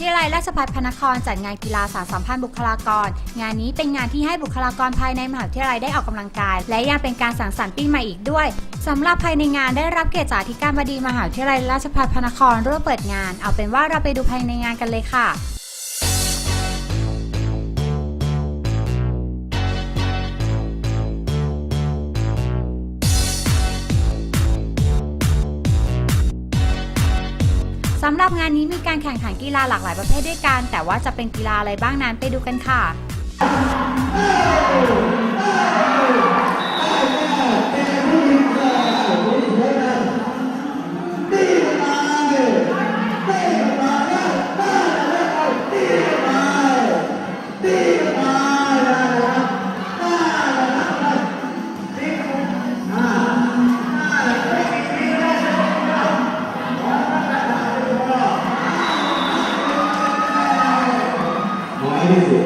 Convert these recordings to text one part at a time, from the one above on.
ทยาลัยราชภัฏพระนครจัดงานกีฬาสารสัมพันธ์บุคลากร งานนี้เป็นงานที่ให้บุคลากรภายในมหาวิทยาลัยได้ออกกำลังกาย และยังเป็นการสังสรรค์ปีใหม่อีกด้วยสำหรับภายในงานได้รับเกียรติจากที่การบดีมหาวิทยาลัยราชภัฏพระนครร่วมเปิดงาน เอาเป็นว่าเราไปดูภายในงานกันเลยค่ะ สำหรับงานนี้มีการแข่งขันกีฬาหลากหลายประเภทด้วยกัน แต่ว่าจะเป็นกีฬาอะไรบ้างนั้นไปดูกันค่ะ น้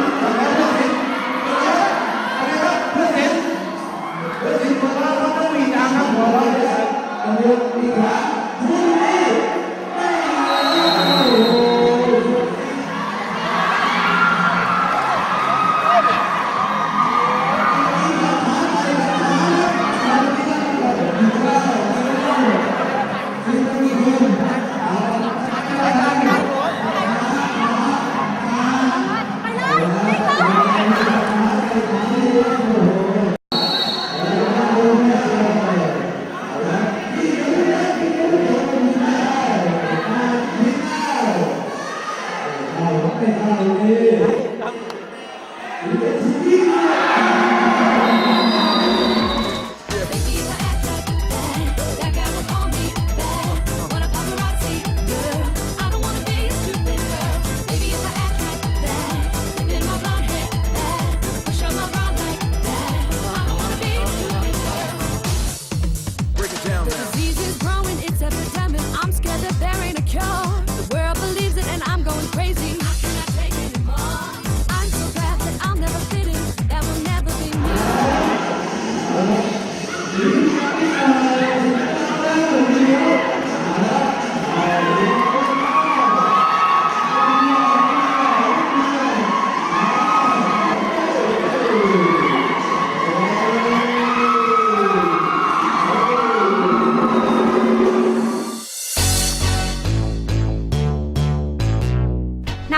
อ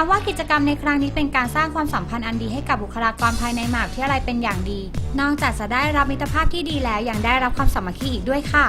ว่ากิจกรรมในครั้งนี้เป็นการสร้างความสัมพันธ์อันดีให้กับบุคลากรภายในมหาวิทยาลัยเป็นอย่างดี นอกจากจะได้รับมิตรภาพที่ดีแล้วยังได้รับความสามัคคีอีกด้วยค่ะ